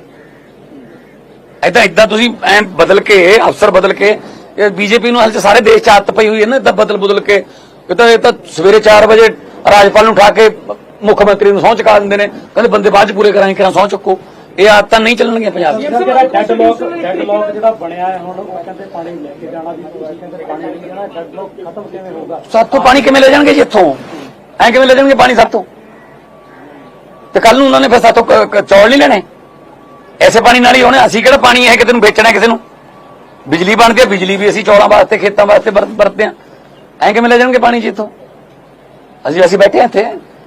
ਏਦਾਂ ਏਦਾਂ ਤੁਸੀਂ ਐ ਬਦਲ ਕੇ ਅਫਸਰ ਬਦਲ ਕੇ ਇਹ ਬੀਜੇਪੀ ਨੂੰ ਹਾਲ ਚ ਸਾਰੇ ਦੇਸ਼ ਚ ਆਦਤ ਪਈ ਹੋਈ ਹੈ ਨਾ ਏਦਾਂ ਬਦਲ ਬਦਲ ਕੇ। ਇਹ ਤਾਂ ਇਹ ਤਾਂ ਸਵੇਰੇ 4 ਵਜੇ ਰਾਜਪਾਲ ਨੂੰ ਉਠਾ ਕੇ ਮੁੱਖ ਮੰਤਰੀ ਨੂੰ ਸਹੁੰ ਚੁਕਾ ਦਿੰਦੇ ਨੇ। ਕਹਿੰਦੇ ਬੰਦੇ ਬਾਅਦ ਚ ਪੂਰੇ ਕਰਾਂਗੇ ਕਿਰਾਂ ਸਹੁੰ ਚੁੱਕੋ। ਇਹ ਆਦਤਾਂ ਨਹੀਂ ਚੱਲਣਗੀਆਂ ਪੰਜਾਬ 'ਚ ਜਿਹੜਾ ਡੈਡਲੌਕ ਡੈਡਲੌਕ ਜਿਹੜਾ ਬਣਿਆ ਹੈ ਹੁਣ ਉਹ ਕਹਿੰਦੇ ਪਾਣੀ ਲੈ ਕੇ ਜਾਣਾ ਵੀ ਤੁਸੀਂ ਕਹਿੰਦੇ ਪਾਣੀ ਨਹੀਂ ਜਾਣਾ ਡੈਡਲੌਕ ਖਤਮ ਕਿਵੇਂ ਹੋਊਗਾ? ਸਾਥੋਂ ਪਾਣੀ ਕਿਵੇਂ ਲੈ ਜਾਣਗੇ ਜੀ ਇੱਥੋਂ? ਐ ਕਿਵੇਂ ਲੈ ਜਾਣਗੇ ਪਾਣੀ ਸਾਥੋਂ? ਤੇ ਕੱਲ ਨੂੰ ਉਹਨਾਂ ਨੇ ਫਿਰ ਸਾਥੋਂ ਕ- ਕ- ਚੌਲ ਨਹੀਂ ਲੈਣੇ? ਐਸੇ ਪਾਣੀ ਨਾਲ ਹੀ ਹੋਣੇ। ਅਸੀਂ ਕਿਹੜਾ ਪਾਣੀ ਹੈ ਕਿਸੇ ਨੂੰ ਵੇਚਣਾ ਕਿਸੇ ਨੂੰ? ਬਿਜਲੀ ਬਣਦੀ ਹੈ ਬਿਜਲੀ ਵੀ ਅਸੀਂ ਚੌਲਾਂ ਵਾਸਤੇ ਖੇਤਾਂ ਵਾਸਤੇ ਵਰਤ- ਵਰਤਦੇ ਆ ਐ ਕਿਵੇਂ ਲੈ ਜਾਣਗੇ ਪਾਣੀ ਜੀ ਇੱਥੋਂ? ਅਸੀਂ ਅਸੀਂ ਬੈਠੇ ਇੱਥੇ।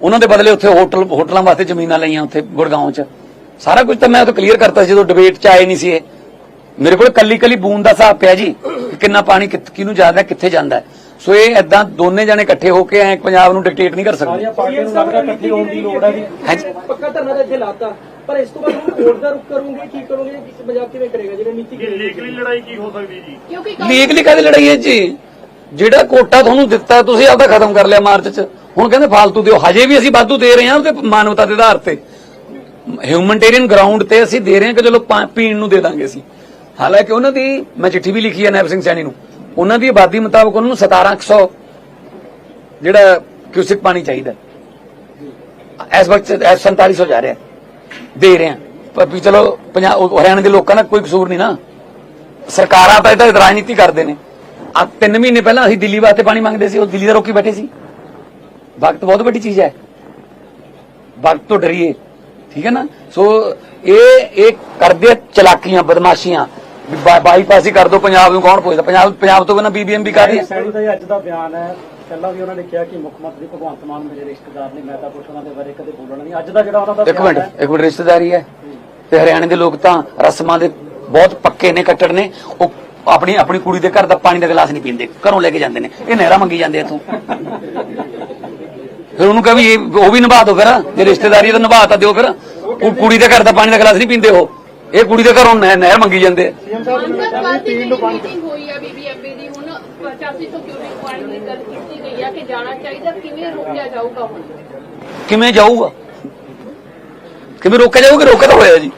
ਉਹਨਾਂ ਦੇ ਬਦਲੇ ਉੱਥੇ ਹੋਟਲ ਹੋਟਲਾਂ ਵਾਸਤੇ ਜ਼ਮੀਨਾਂ ਲਈਆਂ ਉੱਥੇ ਗੁੜਗਾਉਂ 'ਚ। ਸਾਰਾ ਕੁਝ ਤਾਂ ਮੈਂ ਉਹ ਤੋਂ ਕਲੀਅਰ ਕਰਤਾ ਸੀ ਜਦੋਂ ਡਿਬੇਟ 'ਚ ਆਏ ਨਹੀਂ ਸੀ ਇਹ। ਮੇਰੇ ਕੋਲ ਕੱਲੀ ਕੱਲੀ ਬੂੰਦ ਦਾ ਹਿਸਾਬ ਪਿਆ ਜੀ ਕਿੰਨਾ ਪਾਣੀ ਕਿਹਨੂੰ ਜਾਂਦਾ ਕਿੱਥੇ ਜਾਂਦਾ। ਸੋ ਇਹ ਐਦਾਂ ਦੋਨੇ ਜਣੇ ਇਕੱਠੇ ਹੋ ਕੇ ਐ ਪੰਜਾਬ ਨੂੰ ਡਿਕਟੇਟ ਨਹੀਂ ਕਰ ਸਕਦੇ। ਸਾਰੀਆਂ ਪਾਰਟੀਆਂ ਨੂੰ ਲੱਗਦਾ ਇਕੱਠੀ ਹੋਣ ਦੀ ਲੋੜ ਹੈ ਜੀ। ਹਾਂਜੀ। ਪੱਕਾ ਧਰਨਾ ਤਾਂ ਇੱਥੇ ਲਾਤਾ ਪਰ ਇਸ ਤੋਂ ਬਾਅਦ ਹੁਣ ਕੋਰਟ ਦਾ ਰੁਖ ਕਰੋਗੇ ਕੀ ਕਰੋਗੇ ਪੰਜਾਬ ਕਿਵੇਂ ਕਰੇਗਾ ਜਿਵੇਂ ਨੀਤੀ ਲੀਗਲੀ ਲੜਾਈ ਕੀ ਹੋ ਸਕਦੀ ਜੀ? ਕਿਉਂਕਿ ਲੀਗਲੀ ਕਾਹਦੀ ਲੜਾਈ ਹੈ ਜੀ? ਜਿਹੜਾ ਕੋਟਾ ਤੁਹਾਨੂੰ ਦਿੱਤਾ ਤੁਸੀਂ ਆਪਦਾ ਖਤਮ ਕਰ ਲਿਆ ਮਾਰਚ 'ਚ। ਹੁਣ ਕਹਿੰਦੇ ਫਾਲਤੂ ਦਿਓ। ਹਜੇ ਵੀ ਅਸੀਂ ਵਾਧੂ ਦੇ ਰਹੇ ਹਾਂ ਤੇ ਮਾਨਵਤਾ ਦੇ ਆਧਾਰ ਤੇ। ਹਿਊਮਨਟੇਰੀਅਨ ਗਰਾਊਂਡ ਤੇ ਅਸੀਂ ਦੇ ਰਹੇ ਹਾਂ ਕਿ ਚਲੋ ਪੀਣ ਨੂੰ ਦੇ ਦਾਂਗੇ ਅਸੀਂ। ਹਾਲਾਂਕਿ ਉਹਨਾਂ ਦੀ, ਮੈਂ ਚਿੱਠੀ ਵੀ ਲਿਖੀ ਹੈ ਨੈਬ ਸਿੰਘ ਸੈਣੀ ਨੂੰ। ਉਹਨਾਂ ਦੀ ਆਬਾਦੀ ਮੁਤਾਬਕ ਉਹਨਾਂ ਨੂੰ 1700 ਜਿਹੜਾ ਕਿਊਸਿਕ ਪਾਣੀ ਚਾਹੀਦਾ। ਇਸ ਵਕਤ ਇਸ 4700 ਜਾ ਰਿਹਾ। ਦੇ ਰਹੇ ਹਾਂ। ਪਰ ਵੀ ਚਲੋ ਪੰਜਾਬ ਉਹ ਹਰਿਆਣਾ ਦੇ ਲੋਕਾਂ ਦਾ ਕੋਈ ਕਸੂਰ ਨਹੀਂ ਨਾ। ਸਰਕਾਰਾਂ ਤਾਂ ਇਹਦਾ ਰਾਜਨੀਤੀ ਕਰਦੇ ਨੇ। ਆ ਤਿੰਨ ਮਹੀਨੇ ਪਹਿਲਾਂ ਅਸੀਂ ਦਿੱਲੀ ਵਾਸਤੇ ਪਾਣੀ ਮੰਗਦੇ ਸੀ, ਉਹ ਦਿੱਲੀ ਦਾ ਰੋਕੀ ਬੈਠੇ ਸੀ। ਵਕਤ ਬਹੁਤ ਵੱਡੀ ਚੀਜ਼ ਹੈ। ਵਕਤ ਤੋਂ ਡਰੀਏ ਠੀਕ ਹੈ ਨਾ? ਸੋ ਇਹ ਇਹ ਕਰਦੇ ਚਲਾਕੀਆਂ ਬਦਮਾਸ਼ੀਆਂ। ਬਾਈਪਾਸ ਹੀ ਕਰ ਦੋ ਪੰਜਾਬ ਨੂੰ ਕੌਣ ਪੁੱਛਦਾ? ਪੰਜਾਬ ਪੰਜਾਬ ਤੋਂ ਬਿਨਾਂ ਬੀਬੀਐਮਬੀ ਕਰ ਰਹੀ ਹੈ। ਸੈਣੀ ਦਾ ਇਹ ਅੱਜ ਦਾ ਬਿਆਨ ਹੈ। ਪਹਿਲਾਂ ਵੀ ਉਹਨਾਂ ਨੇ ਕਿਹਾ ਕਿ ਮੁੱਖ ਮੰਤਰੀ ਭਗਵੰਤ ਮਾਨ ਮੇਰੇ ਰਿਸ਼ਤੇਦਾਰ ਨੇ ਮੈਂ ਤਾਂ ਕੁਛ ਉਹਨਾਂ ਦੇ ਬਾਰੇ ਕਦੇ ਬੋਲਣਾ ਨਹੀਂ। ਅੱਜ ਦਾ ਜਿਹੜਾ ਉਹਨਾਂ ਦਾ ਇੱਕ ਬਿਆਨ ਮਿੰਟ ਹੈ ਇੱਕ ਮਿੰਟ ਰਿਸ਼ਤੇਦਾਰੀ ਹੈ। ਤੇ ਹਰਿਆਣੇ ਦੇ ਲੋਕ ਤਾਂ ਰਸਮਾਂ ਦੇ ਬਹੁਤ ਪੱਕੇ ਨੇ ਕੱਟੜ ਨੇ। ਉਹ ਆਪਣੀ ਆਪਣੀ ਕੁੜੀ ਦੇ ਘਰ ਦਾ ਪਾਣੀ ਦਾ ਗਲਾਸ ਨਹੀਂ ਪੀਂਦੇ। ਘਰੋਂ ਲੈ ਕੇ ਜਾਂਦੇ ਨੇ। ਇਹ ਨਹਿਰਾ ਮੰਗੀ ਜਾਂਦੇ ਇੱਥੋਂ। ਫਿਰ ਉਹਨੂੰ ਕਹ ਵੀ ਇਹ ਉਹ ਵੀ ਨਿਭਾ ਦਿਓ ਫਿਰ। ਜੇ ਰਿਸ਼ਤੇਦਾਰੀ ਤਾਂ ਨਿਭਾ ਤਾਂ ਦਿਓ ਫਿਰ। ਉਹ ਕੁੜੀ ਦੇ ਘਰ ਦਾ ਪਾਣੀ ਦਾ ਗਲਾਸ ਨਹੀਂ ਪੀਂਦੇ ਉਹ। ਇਹ ਕੁੜੀ ਦੇ ਘਰੋਂ ਨਹਿ- ਨਹਿਰ ਮੰਗੀ ਜਾਂਦੇ। ਆ। ਮੰਗਲਵਾਰ ਦੀ ਜਿਹੜੀ ਮੀਟਿੰਗ ਹੋਈ ਹੈ ਬੀਬੀਐਮਬੀ ਦੀ। ਹੁਣ 85 ਤੋਂ ਕਿਊਬਿਕ ਪੁਆਇੰਟ ਦੀ ਗੱਲ ਕੀਤੀ ਗਈ ਹੈ ਕਿ ਜਾਣਾ ਚਾਹੀਦਾ ਕਿਵੇਂ ਰੋਕਿਆ ਜਾਊਗਾ ਹੁਣ? ਕਿਵੇਂ ਜਾਊਗਾ? ਕਿਵੇਂ ਰੋਕਿਆ ਜਾਊਗਾ ਰੋਕਿਆ ਤਾਂ ਹੋਇਆ ਜੀ?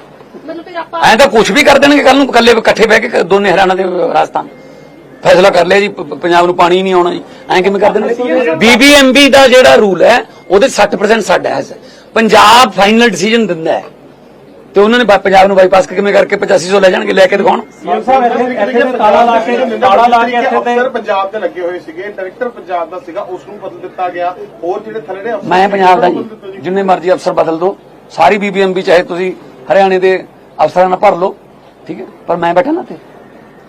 ਮਤਲਬ ਫਿਰ ਆਪਾਂ ਐਂ ਤਾਂ ਕੁਝ ਵੀ ਕਰ ਦੇਣਗੇ ਕੱਲ ਨੂੰ ਇਕੱਲੇ ਇਕੱਠੇ ਬਹਿ ਕੇ ਦੋਨੇ ਹਰਿਆਣਾ ਦੇ ਰਾਜਸਥਾਨ। ਫੈਸਲਾ ਕਰ ਲਿਆ ਜੀ ਪ- ਪੰਜਾਬ ਨੂੰ ਪਾਣੀ ਨਹੀਂ ਆਉਣਾ ਜੀ। ਐਂ ਕਿਵੇਂ ਕਰ ਦੇਣਗੇ ਬੀਬੀਐਮਬੀ ਦਾ ਜਿਹੜਾ ਰੂਲ ਹੈ ਉਹਦੇ 60% ਸਾਡਾ ਹੈ ਪੰਜਾਬ ਫਾਈਨਲ ਡਿਸੀਜਨ ਦਿੰਦਾ ਹੈ। ਤੇ ਉਹਨਾਂ ਨੇ ਬਾ- ਪੰਜਾਬ ਨੂੰ ਬਾਈਪਾਸ ਕਿਵੇਂ ਕਰਕੇ 8500 ਲੈ ਜਾਣਗੇ ਲੈ ਕੇ ਦਿਖਾਉਣ? ਸੀਐਮ ਸਾਹਿਬ ਇੱਥੇ ਇੱਥੇ ਤੇ ਤਾਲਾ ਲਾ ਕੇ ਤਾਲਾ ਲਾ ਕੇ ਇੱਥੇ ਤੇ ਅਫਸਰ ਪੰਜਾਬ ਦੇ ਲੱਗੇ ਹੋਏ ਸੀਗੇ ਡਾਇਰੈਕਟਰ ਪੰਜਾਬ ਦਾ ਸੀਗਾ ਉਸ ਨੂੰ ਬਦਲ ਦਿੱਤਾ ਗਿਆ। ਹੋਰ ਜਿਹੜੇ ਥੱਲੇ ਦੇ ਅਫਸਰ ਮੈਂ ਪੰਜਾਬ ਦਾ ਜੀ। ਜਿੰਨੇ ਮਰਜ਼ੀ ਅਫਸਰ ਬਦਲ ਦਿਓ ਸਾਰੀ ਬੀਬੀਐਮਬੀ ਚਾਹੇ ਤੁਸੀਂ ਹਰਿਆਣੇ ਦੇ ਅਫਸਰਾਂ ਨਾਲ ਭਰ ਲਓ। ਠੀਕ ਹੈ? ਪਰ ਮੈਂ ਬੈਠਾ ਨਾ ਤੇ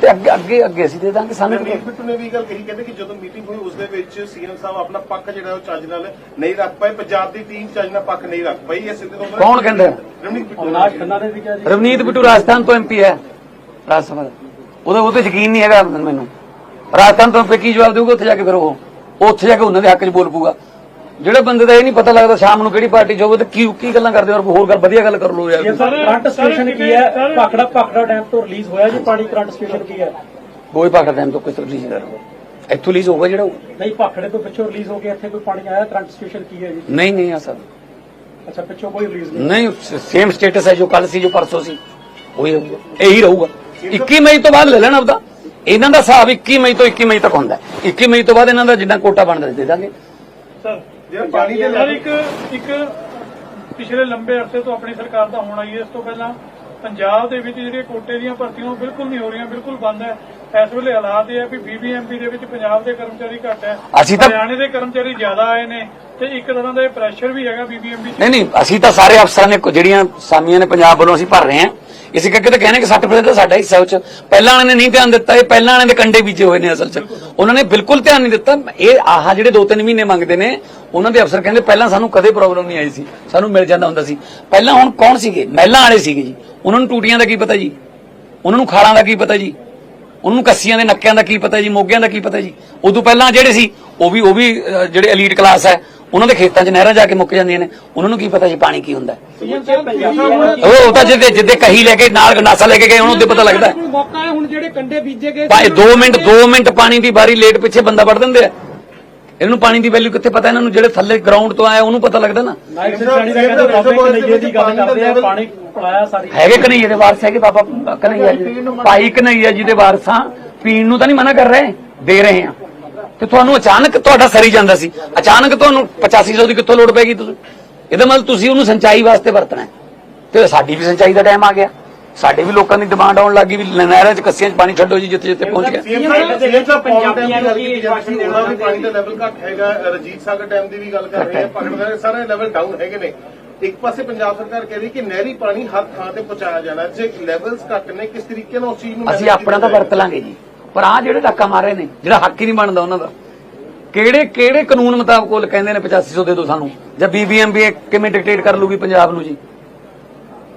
ਤੇ ਅੱਗੇ ਅੱਗੇ ਅੱਗੇ ਅਸੀਂ ਦੇ ਦਾਂਗੇ ਸਾਨੂੰ ਰਣਜੀਤ ਬਿੱਟੂ ਨੇ ਵੀ ਗੱਲ ਕਹੀ ਕਹਿੰਦੇ ਕਿ ਜਦੋਂ ਮੀਟਿੰਗ ਹੋਈ ਉਸ ਦੇ ਵਿੱਚ ਸੀਐਮ ਸਾਹਿਬ ਆਪਣਾ ਪੱਖ ਜਿਹੜਾ ਉਹ ਚੱਜ ਨਾਲ ਨਹੀਂ ਰੱਖ ਪਾਏ। ਪੰਜਾਬ ਦੀ ਟੀਮ ਚੱਜ ਨਾਲ ਪੱਖ ਨਹੀਂ ਰੱਖ ਪਾਈ। ਇਹ ਸਿੱਧੇ ਤੌਰ ਤੇ ਕੌਣ ਕਹਿੰਦਾ? ਅਵਨਾਸ਼ ਖੰਨਾ ਨੇ ਵੀ ਕਿਹਾ ਜੀ। ਰਵਨੀਤ ਬਿੱਟੂ ਰਾਜਸਥਾਨ ਤੋਂ ਐਮਪੀ ਹੈ। ਰਾਜ ਸਭਾ ਦਾ ਉਹਦਾ ਉਹ ਤੇ ਯਕੀਨ ਨਹੀਂ ਹੈਗਾ ਮੈਨੂੰ। ਰਾਜਸਥਾਨ ਤੋਂ MP ਕੀ ਜਵਾਬ ਦੇਊਗਾ? ਉੱਥੇ ਜਾ ਕੇ ਫਿਰ ਉਹ ਉਹ ਉੱਥੇ ਜਾ ਕੇ ਉਹਨਾਂ ਦੇ ਹੱਕ 'ਚ ਬੋਲ ਪੂਗਾ ਜਿਹੜੇ ਬੰਦੇ ਦਾ ਇਹ ਨਹੀਂ ਪਤਾ ਲੱਗਦਾ ਸ਼ਾਮ ਨੂੰ ਕਿਹੜੀ ਪਾਰਟੀ ਹੋਵੇ ਤੇ ਕੀ ਕੀ ਗੱਲਾਂ ਕਰਦੇ ਔਰ ਹੋਰ ਗੱਲ ਵਧੀਆ ਗੱਲ ਕਰ ਲੋ ਯਾਰ। ਕਰੰਟ ਸਟੇਸ਼ਨ ਕੀ ਹੈ? ਭਾਖੜਾ ਭਾਖੜਾ ਡੈਮ ਤੋਂ ਰਿਲੀਜ਼ ਹੋਇਆ ਜੀ ਪਾਣੀ ਕਰੰਟ ਸਟੇਸ਼ਨ ਕੀ ਹੈ? ਕੋਈ ਪਾਕੜ ਟਾਈਮ ਤੋਂ ਕੋਈ ਰਿਲੀਜ਼ ਕਰੋ ਇੱਥੋਂ ਰਿਲੀਜ਼ ਹੋਊਗਾ ਜਿਹੜਾ। ਨਹੀਂ ਭਾਖੜੇ ਤੋਂ ਪਿੱਛੋਂ ਰਿਲੀਜ਼ ਹੋ ਕੇ ਇੱਥੇ ਕੋਈ ਪਾਣੀ ਆਇਆ ਕਰੰਟ ਸਟੇਸ਼ਨ ਕੀ ਹੈ ਜੀ? ਨਹੀਂ ਨਹੀਂ ਆ ਸਰ। ਅੱਛਾ ਪਿੱਛੋਂ ਕੋਈ ਰਿਲੀਜ਼ ਨਹੀਂ ਨਹੀਂ ਸੇਮ ਸਟੇਟਸ ਹੈ ਜੋ ਕੱਲ ਸੀ ਜੋ ਪਰਸੋਂ ਸੀ। ਉਹੀ ਰਹੂਗਾ ਇਹੀ ਰਹੂਗਾ। 21 ਮਈ ਤੋਂ ਬਾਅਦ ਲੈ ਲੈਣਾ ਆਪਦਾ। ਇਹਨਾਂ ਦਾ ਹਿਸਾਬ 21 ਮਈ ਤੋਂ 21 ਮਈ ਤੱਕ ਹੁੰਦਾ। ਹੈ। 21 ਮਈ ਤੋਂ ਬਾਅਦ ਇਹਨਾਂ ਦਾ ਜਿੰਨਾ ਕੋਟਾ ਬਣਦਾ ਦੇ ਦਾਂਗੇ। ਸਰ ਜਿਹੜਾ ਪਾਣੀ ਦੇ ਸਰ ਲੈਵਲ ਇੱਕ ਇੱਕ ਪਿਛਲੇ ਲੰਬੇ ਅਰਸੇ ਤੋਂ ਆਪਣੀ ਸਰਕਾਰ ਦਾ ਹੋਣਾ ਹੀ ਹੈ ਇਸ ਤੋਂ ਪਹਿਲਾਂ ਪੰਜਾਬ ਦੇ ਵਿੱਚ ਜਿਹੜੀਆਂ ਕੋਟੇ ਦੀਆਂ ਭਰਤੀਆਂ ਉਹ ਬਿਲਕੁਲ ਨਹੀਂ ਹੋ ਰਹੀਆਂ ਬਿਲਕੁਲ ਬੰਦ ਹੈ। ਇਸ ਵੇਲੇ ਹਾਲਾਤ ਇਹ ਹੈ ਵੀ ਬੀਬੀਐਮਪੀ ਦੇ ਵਿੱਚ ਪੰਜਾਬ ਦੇ ਕਰਮਚਾਰੀ ਘੱਟ ਹੈ। ਅਸੀਂ ਤਾਂ- ਹਰਿਆਣੇ ਦੇ ਕਰਮਚਾਰੀ ਜ਼ਿਆਦਾ ਆਏ ਨੇ ਤੇ ਇੱਕ ਤਰ੍ਹਾਂ ਦਾ ਇਹ ਪ੍ਰੈਸ਼ਰ ਵੀ ਹੈਗਾ ਬੀਬੀਐਮਪੀ ਨਹੀਂ ਨਹੀਂ ਅਸੀਂ ਤਾਂ ਸਾਰੇ ਅਫਸਰਾਂ ਨੇ ਜਿਹੜੀਆਂ ਸਾਮੀਆਂ ਨੇ ਪੰਜਾਬ ਵੱਲੋਂ ਅਸੀਂ ਭਰ ਰਹੇ ਹਾਂ। ਇਸੇ ਕਰਕੇ ਤਾਂ ਕਹਿੰਦੇ ਕਿ 60% ਤਾਂ ਸਾਡਾ ਹਿੱਸਾ ਉਹ ਚ ਪਹਿਲਾਂ ਵਾਲਿਆਂ ਨੇ ਨਹੀਂ ਧਿਆਨ ਦਿੱਤਾ ਇਹ ਪਹਿਲਾਂ ਵਾਲਿਆਂ ਦੇ ਕੰਡੇ ਬੀਜੇ ਹੋਏ ਨੇ ਅਸਲ ਚ। ਉਹਨਾਂ ਨੇ ਬਿਲਕੁਲ ਧਿਆਨ ਨਹੀਂ ਦਿੱਤਾ। ਇਹ ਆਹ ਜਿਹੜੇ 2-3 ਮਹੀਨੇ ਮੰਗਦੇ ਨੇ ਉਹਨਾਂ ਦੇ ਅਫਸਰ ਕਹਿੰਦੇ ਪਹਿਲਾਂ ਸਾਨੂੰ ਕਦੇ ਪ੍ਰੋਬਲਮ ਨਹੀਂ ਆਈ ਸੀ ਸਾਨੂੰ ਮਿਲ ਜਾਂਦਾ ਹੁੰਦਾ ਸੀ। ਪਹਿਲਾਂ ਹੁਣ ਕੌਣ ਸੀਗੇ? ਮਹਿਲਾਂ ਵਾਲੇ ਸੀਗੇ ਜੀ। ਉਹਨਾਂ ਨੂੰ ਟੂਟੀਆਂ ਦਾ ਕੀ ਪਤਾ ਜੀ? ਉਹਨਾਂ ਨੂੰ ਖਾਲਾਂ ਦਾ ਕੀ ਪਤਾ ਜੀ? ਉਹਨਾਂ ਨੂੰ ਕੱਸੀਆਂ ਦੇ ਨੱਕਿਆਂ ਦਾ ਕੀ ਪਤਾ ਜੀ? ਮੋਗਿਆਂ ਦਾ ਕੀ ਪਤਾ ਜੀ? ਉਦੋਂ ਪਹਿਲਾਂ ਜਿਹੜੇ ਸੀ ਉਹ ਵੀ ਉਹ ਵੀ ਜਿਹੜੇ ਐਲੀਟ ਕਲਾਸ ਹੈ ਉਹਨਾਂ ਦੇ ਖੇਤਾਂ 'ਚ ਨਹਿਰਾਂ ਜਾ ਕੇ ਮੁੱਕ ਜਾਂਦੀਆਂ ਨੇ। ਉਹਨਾਂ ਨੂੰ ਕੀ ਪਤਾ ਜੀ ਪਾਣੀ ਕੀ ਹੁੰਦਾ ਉਹ ਉਹ ਤਾਂ ਜਿੱਦੇ ਜਿੱਦੇ ਕਹੀ ਲੈ ਕੇ ਨਾਲ ਗੰਡਾਸਾ ਲੈ ਕੇ ਗਏ ਉਹਨੂੰ ਤੇ ਪਤਾ ਲੱਗਦਾ ਮੌਕਾ ਹੈ ਹੁਣ ਜਿਹੜੇ ਕੰਡੇ ਬੀਜੇ ਗਏ ਭਾਵੇਂ 2 ਮਿੰਟ 2 ਮਿੰਟ ਪਾਣੀ ਦੀ ਬਾਰੀ ਲੇਟ ਪਿੱਛੇ ਬੰਦਾ ਵੜ ਦਿੰਦੇ ਆ। ਇਹਨੂੰ ਪਾਣੀ ਦੀ ਵੈਲਿਊ ਕਿੱਥੇ ਪਤਾ ਇਹਨਾਂ ਨੂੰ? ਜਿਹੜੇ ਥੱਲੇ ਗਰਾਊਂਡ ਤੋਂ ਆਏ ਉਹਨੂੰ ਪਤਾ ਲੱਗਦਾ ਨਾ। ਹੈਗੇ ਕਨਈਏ ਦੇ ਵਾਰਸ ਹੈਗੇ ਬਾਬਾ ਕਨਈਆ ਜੀ। ਭਾਈ ਕਨਈਆ ਜੀ ਦੇ ਵਾਰਸਾਂ ਪੀਣ ਨੂੰ ਤਾਂ ਨਹੀਂ ਮਨਾ ਕਰ ਰਹੇ ਦੇ ਰਹੇ ਆ। ਤੇ ਤੁਹਾਨੂੰ ਅਚਾਨਕ ਤੁਹਾਡਾ ਸਰੀ ਜਾਂਦਾ ਸੀ। ਅਚਾਨਕ ਤੁਹਾਨੂੰ 8500 ਦੀ ਕਿੱਥੋਂ ਲੋੜ ਪੈਗੀ ਤੁਸੀਂ? ਇਹਦਾ ਮਤਲਬ ਤੁਸੀਂ ਉਹਨੂੰ ਸਿੰਚਾਈ ਵਾਸਤੇ ਵਰਤਣਾ ਤੇ ਸਾਡੀ ਵੀ ਸਿੰਚਾਈ ਦਾ ਟਾਈਮ ਆ ਗਿਆ। ਸਾਡੇ ਵੀ ਲੋਕਾਂ ਦੀ ਡਿਮਾਂਡ ਆਉਣ ਲੱਗੀ ਵੀ ਨਹਿਰਾਂ 'ਚ ਕੱਸੀਆਂ 'ਚ ਪਾਣੀ ਛੱਡੋ ਜੀ ਜਿੱਥੇ ਜਿੱਥੇ ਪਹੁੰਚ ਗਿਆ। ਸੀਐਮ ਸਾਹਿਬ ਸੀਐਮ ਸਾਹਿਬ ਪੰਜਾਬੀਆਂ ਨੂੰ ਕੀ ਜਵਾਬ ਦੇਣਾ ਵੀ ਪਾਣੀ ਦਾ ਲੈਵਲ ਘੱਟ ਹੈਗਾ ਰਜੀਤ ਸਾਗਰ ਡੈਮ ਦੀ ਵੀ ਗੱਲ ਕਰ ਰਹੇ ਆ ਭਗਤ ਦੇ ਸਾਰੇ ਲੈਵਲ ਡਾਊਨ ਹੈਗੇ ਨੇ। ਇੱਕ ਪਾਸੇ ਪੰਜਾਬ ਸਰਕਾਰ ਕਹਿ ਰਹੀ ਕਿ ਨਹਿਰੀ ਪਾਣੀ ਹਰ ਥਾਂ ਤੇ ਪਹੁੰਚਾਇਆ ਜਾਣਾ ਜੇ ਲੈਵਲਸ ਘੱਟ ਨੇ ਕਿਸ ਤਰੀਕੇ ਨਾਲ ਉਸ ਚੀਜ਼ ਨੂੰ ਅਸੀਂ ਆਪਣਾ ਤਾਂ ਵਰਤ ਲਾਂਗੇ ਜੀ। ਪਰ ਆ ਜਿਹੜੇ ਧੱਕਾ ਮਾਰੇ ਨੇ ਜਿਹੜਾ ਹੱਕ ਹੀ ਨਹੀਂ ਬਣਦਾ ਉਹਨਾਂ ਦਾ। ਕਿਹੜੇ ਕਿਹੜੇ ਕਾਨੂੰਨ ਮੁਤਾਬਕ ਉਹ ਕਹਿੰਦੇ ਨੇ 8500 ਦੇ ਦਿਓ ਸਾਨੂੰ? ਜਾਂ ਬੀਬੀਐਮਬੀ ਕਿਵੇਂ ਡਿਕਟੇਟ ਕਰ ਲੂਗੀ ਪੰਜਾਬ ਨੂੰ ਜੀ?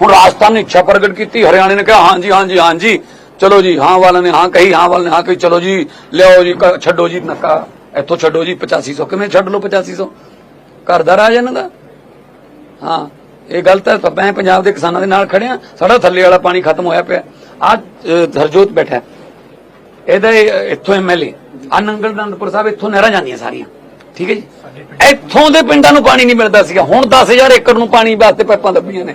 ਹੁਣ ਰਾਜਸਥਾਨ ਨੇ ਇੱਛਾ ਪ੍ਰਗਟ ਕੀਤੀ, ਹਰਿਆਣੇ ਨੇ ਕਿਹਾ ਹਾਂਜੀ ਹਾਂਜੀ ਹਾਂਜੀ ਚਲੋ ਜੀ, ਹਾਂ ਵਾਲਿਆਂ ਨੇ ਹਾਂ ਕਹੀ, ਹਾਂ ਵਾਲਿਆਂ ਨੇ ਹਾਂ ਕਹੀ, ਚਲੋ ਜੀ, ਲਿਆਓ ਜੀ ਛੱਡੋ ਜੀ ਨੱਕਾ। ਇੱਥੋਂ ਛੱਡੋ ਜੀ 8500 ਕਿਵੇਂ ਛੱਡ ਲਓ 8500 ਘਰ ਦਾ ਰਾਜ ਇਹਨਾਂ ਦਾ? ਹਾਂ, ਇਹ ਗਲਤ ਹੈ ਮੈਂ ਪੰਜਾਬ ਦੇ ਕਿਸਾਨਾਂ ਦੇ ਨਾਲ ਖੜਿਆ। ਸਾਡਾ ਥੱਲੇ ਵਾਲਾ ਪਾਣੀ ਖਤਮ ਹੋਇਆ ਪਿਆ। ਆ ਹਰਜੋਤ ਬੈਠਾ। ਹੈ। ਇਹਦਾ ਇਹ- ਇੱਥੋਂ ਐਮਐਲਏ ਆ ਨੰਗਲ ਦੰਦਪੁਰ ਸਾਹਿਬ, ਇੱਥੋਂ ਨਹਿਰਾਂ ਜਾਂਦੀਆਂ ਸਾਰੀਆਂ। ਠੀਕ ਹੈ ਜੀ? ਇੱਥੋਂ ਦੇ ਪਿੰਡਾਂ ਨੂੰ ਪਾਣੀ ਨਹੀਂ ਮਿਲਦਾ ਸੀਗਾ। ਹੁਣ 10000 ਏਕੜ ਨੂੰ ਪਾਣੀ ਵਾਸਤੇ ਪਾਈਪਾਂ ਦੱਬੀਆਂ ਨੇ।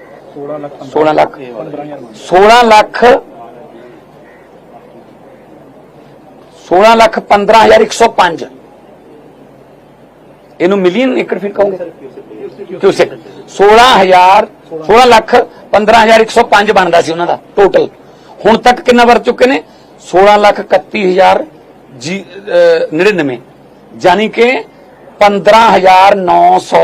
16 ਲੱਖ 16 ਲੱਖ। 15000 16 ਲੱਖ। 16 ਲੱਖ 15105 ਇਹਨੂੰ ਮਿਲੀਅਨ ਏਕੜ ਫਿਰ ਕਹੋਗੇ? ਕਿਊਸੈਕ 16000 16 ਲੱਖ 15105 ਬਣਦਾ ਸੀ ਉਹਨਾਂ ਦਾ ਟੋਟਲ ਹੁਣ ਤੱਕ ਕਿੰਨਾ ਵਰ ਚੁੱਕੇ ਨੇ? 16 ਲੱਖ 31000 ਜੀ ਅਹ, 99 ਯਾਨੀ ਕਿ 15900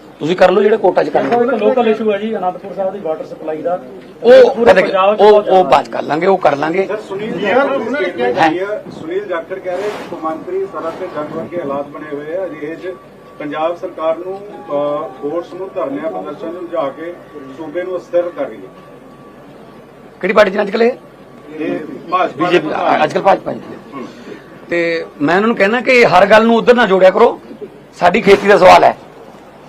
ਤੁਸੀਂ ਕਰ ਲਓ ਜਿਹੜੇ ਕੋਟਾ ਚ ਕਰਨਾ ਸਰ ਇੱਕ ਲੋਕਲ ਇਸ਼ੂ ਹੈ ਜੀ ਅਨੰਦਪੁਰ ਸਾਹਿਬ ਦੀ ਵਾਟਰ ਸਪਲਾਈ ਦਾ। ਉਹ ਪੂਰੇ ਕਦੇ ਪੰਜਾਬ 'ਚ ਉਹ ਉਹ ਬਾਤ ਕਰ ਲਾਂਗੇ ਉਹ ਕਰ ਲਾਂਗੇ। ਸਰ ਸੁਨੀਲ ਜਾਖੜ ਕਹਿ ਰਹੇ ਕਿ ਕੌਮਾਂਤਰੀ ਸਰਹੱਦ ਤੇ ਜੰਗ ਵਰਗੇ ਹਾਲਾਤ ਬਣੇ ਹੋਏ ਆ। ਅਜਿਹੇ 'ਚ ਪੰਜਾਬ ਸਰਕਾਰ ਨੂੰ ਫੋਰਸ ਨੂੰ ਧਰਨਿਆਂ ਪ੍ਰਦਰਸ਼ਨ ਨੂੰ ਲਿਜਾ ਕੇ ਸੂਬੇ ਨੂੰ ਅਸਥਿਰ ਕਰ ਰਹੀ ਹੈ। ਕਿਹੜੀ ਪਾਰਟੀ ਚ ਅੱਜ ਕੱਲ੍ਹ ਇਹ? ਇਹ ਭਾਜਪਾ ਬੀਜੇਪੀ ਅੱਜ ਕੱਲ੍ਹ ਭਾਜਪਾ ਜੀ ਤੇ ਮੈਂ ਉਹਨਾਂ ਨੂੰ ਕਹਿਣਾ ਕਿ ਹਰ ਗੱਲ ਨੂੰ ਉਧਰ ਨਾ ਜੋੜਿਆ ਕਰੋ। ਸਾਡੀ ਖੇਤੀ ਦਾ ਸਵਾਲ ਹੈ।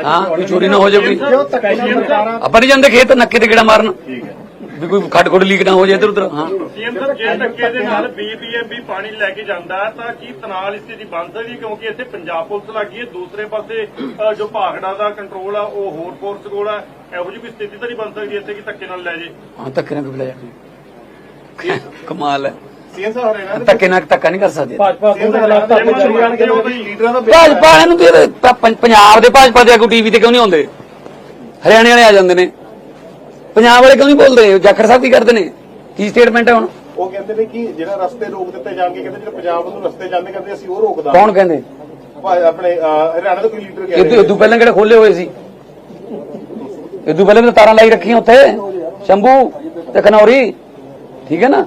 ਹਾਂ ਕੋਈ ਚੋਰੀ ਨਾ ਹੋ ਜਾਵੇ ਆਪਾਂ ਨਹੀਂ ਜਾਂਦੇ ਖੇਤ ਨੱਕੇ ਤੇ ਗੇੜਾ ਮਾਰਨ। ਵੀ ਕੋਈ ਖੱਡ ਖੁੱਡ ਲੀਕ ਨਾ ਹੋ ਜਾਏ ਇੱਧਰ ਉੱਧਰ ਹਾਂ। ਸੀਐਮ ਸਾਹਿਬ ਜੇ ਧੱਕੇ ਦੇ ਨਾਲ ਬੀਬੀਐਮਬੀ ਪਾਣੀ ਲੈ ਕੇ ਜਾਂਦਾ ਤਾਂ ਕੀ ਤਨਾਲ? ਕਿਉਂਕਿ ਇੱਥੇ ਪੰਜਾਬ ਪੁਲਿਸ ਲੱਗੀ ਹੈ। ਦੂਸਰੇ ਪਾਸੇ ਅ, ਜੋ ਭਾਗੜਾ ਦਾ ਕੰਟਰੋਲ ਆ ਉਹ ਹੋਰ ਫੋਰਸ ਕੋਲ ਆ। ਇਹੋ ਜਿਹੀ ਕੋਈ ਸਥਿਤੀ ਤਾਂ ਨਹੀਂ ਬਣ ਸਕਦੀ ਇੱਥੇ ਕਿ ਧੱਕੇ ਨਾਲ ਲੈ ਜੇ? ਹਾਂ ਧੱਕੇ ਨਾਲ ਕਮਾਲ ਹੈ। ਸੀਐਮ ਸਾਹਿਬ ਹਰਿਆਣਾ ਦੇ ਧੱਕੇ ਨਾਲ ਧੱਕਾ ਨਹੀਂ ਕਰ ਸਕਦੇ। ਭਾਜਪਾ ਦੇ ਤਾਂ ਲੀਡਰਾਂ ਭਾਜਪਾ ਨੂੰ ਤੇ ਪ- ਪੰਜਾਬ ਦੇ ਭਾਜਪਾ ਦੇ ਆਗੂ ਟੀਵੀ ਤੇ ਕਿਉਂ ਨਹੀਂ ਆਉਂਦੇ? ਹਰਿਆਣੇ ਵਾਲੇ ਆ ਜਾਂਦੇ ਨੇ। ਪੰਜਾਬ ਵਾਲੇ ਕਿਉਂ ਨਹੀਂ ਬੋਲਦੇ? ਜਾਖੜ ਸਾਹਿਬ ਕੀ ਕਰਦੇ ਨੇ? ਕੀ ਸਟੇਟਮੈਂਟ ਹੈ ਹੁਣ? ਉਹ ਕਹਿੰਦੇ ਨੇ ਕਿ ਜਿਹੜਾ ਰਸਤੇ ਰੋਕ ਦਿੱਤੇ ਜਾਣਗੇ ਕਹਿੰਦੇ ਜਿਹੜੇ ਪੰਜਾਬ ਨੂੰ ਰਸਤੇ ਜਾਂਦੇ ਕਹਿੰਦੇ ਅਸੀਂ ਉਹ ਰੋਕਦਾ ਕੌਣ ਕਹਿੰਦੇ? ਭਾਈ ਆਪਣੇ ਅਹ, ਹਰਿਆਣਾ ਦਾ ਕੋਈ ਲੀਡਰ ਕਹਿ ਰਿਹਾ ਇਦੋਂ ਪਹਿਲਾਂ ਕਿਹੜੇ ਖੋਲੇ ਹੋਏ ਸੀ? ਇਦੋਂ ਪਹਿਲਾਂ ਵੀ ਤਾਂ ਤਾਰਾਂ ਲਾਈ ਰੱਖੀਆਂ ਉੱਥੇ। ਸ਼ੰਭੂ ਤੇ ਖਨੌਰੀ। ਠੀਕ ਹੈ ਨਾ?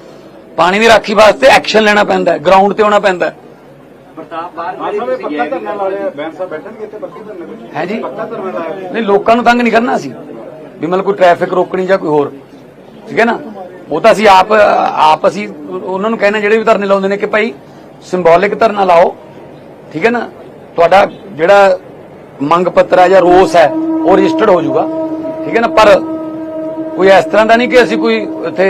ਪਾਣੀ ਦੀ ਰਾਖੀ ਵਾਸਤੇ ਐਕਸ਼ਨ ਲੈਣਾ ਪੈਂਦਾ ਹੈ ਗਰਾਊਂਡ ਤੇ ਆਉਣਾ ਪੈਂਦਾ ਹੈ। ਪ੍ਰਤਾਪ ਬਾਹਰ ਹਾਂ ਜਿਹੜੇ ਸਾਹਿਬ ਤੁਸੀਂ ਪੱਕਾ ਗਏ ਧਰਨਾ ਲਾ ਲਿਆ ਬੈਂਸ ਸਾਹਿਬ ਬੈਠਣਗੇ ਇੱਥੇ ਪੱਕੀ ਧਰਨਾ ਕੁਝ ਹੈ ਜੀ। ਪੱਕਾ ਧਰਨਾ ਲਾਇਆ ਨਹੀਂ ਲੋਕਾਂ ਨੂੰ ਤੰਗ ਨਹੀਂ ਕਰਨਾ ਸੀ ਵੀ ਮਤਲਬ ਕੋਈ ਟ੍ਰੈਫਿਕ ਰੋਕਣੀ ਜਾਂ ਕੋਈ ਹੋਰ। ਠੀਕ ਹੈ ਨਾ? ਉਹ ਤਾਂ ਅਸੀਂ ਆਪ ਆਪ ਅਸੀਂ ਉਹਨਾਂ ਨੂੰ ਕਹਿੰਦੇ ਜਿਹੜੇ ਵੀ ਧਰਨੇ ਲਾਉਂਦੇ ਨੇ ਕਿ ਭਾਈ ਸਿੰਬੋਲਿਕ ਧਰਨਾ ਲਾਓ। ਠੀਕ ਹੈ ਨਾ? ਤੁਹਾਡਾ ਜਿਹੜਾ ਮੰਗ ਪੱਤਰ ਹੈ ਜਾਂ ਰੋਸ ਹੈ ਉਹ ਰਜਿਸਟਰਡ ਹੋ ਜਾਊਗਾ। ਠੀਕ ਹੈ ਨਾ? ਪਰ ਕੋਈ ਇਸ ਤਰ੍ਹਾਂ ਦਾ ਨਹੀਂ ਕਿ ਅਸੀਂ ਕੋਈ ਇੱਥੇ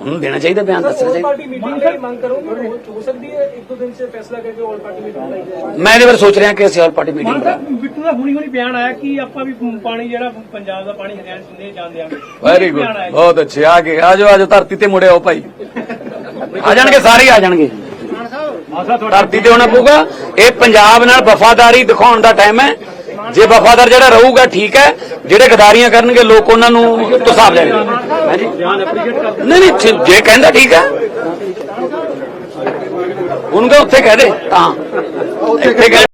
ਉਹਨੂੰ ਦੇਣਾ ਚਾਹੀਦਾ ਬਿਆਨ ਦੱਸਣਾ ਚਾਹੀਦਾ। ਸੋਚ ਰਿਹਾ ਕਿ ਅਸੀਂ ਆਲ ਪਾਰਟੀ ਮੀਟਿੰਗ ਕਰਾਂਗੇ ਬਿੱਟੂ ਦਾ ਹੁਣੀ ਹੁਣੀ ਬਿਆਨ ਆਇਆ ਕਿ ਆਪਾਂ ਵੀ ਪਾਣੀ ਜਿਹੜਾ ਪੰਜਾਬ ਦਾ ਪਾਣੀ ਹਰਿਆਣਾ ਸਿੰਧੇ ਜਾਂਦੇ ਆ। ਵੈਰੀ ਗੁੱਡ ਬਹੁਤ ਅੱਛੇ। ਆ ਕੇ ਗਏ ਆਜੋ ਆਜੋ ਧਰਤੀ ਤੇ ਮੁੜੇ ਭਾਈ। ਆ ਜਾਣਗੇ ਸਾਰੇ ਆ ਜਾਣਗੇ। ਧਰਤੀ ਤੇ ਹੋਣਾ ਪਊਗਾ। ਇਹ ਪੰਜਾਬ ਨਾਲ ਵਫਾਦਾਰੀ ਦਿਖਾਉਣ ਦਾ ਟਾਈਮ ਹੈ। ਜੇ ਵਫਾਦਾਰ ਜਿਹੜਾ ਰਹੂਗਾ, ਠੀਕ ਹੈ। ਜਿਹੜੇ ਗਦਾਰੀਆਂ ਕਰਨਗੇ, ਲੋਕ ਉਹਨਾਂ ਨੂੰ ਤੁਸਾਬ ਲੈਣਗੇ। ਹੈ ਨਹੀਂ ਨਹੀਂ ਜੇ- ਕਹਿੰਦਾ ਠੀਕ ਹੈ। ਉਹਨੂੰ ਕਹ ਉੱਥੇ ਕਹਿ ਦੇ। ਤਾਂ। ਇੱਥੇ ਕਹਿ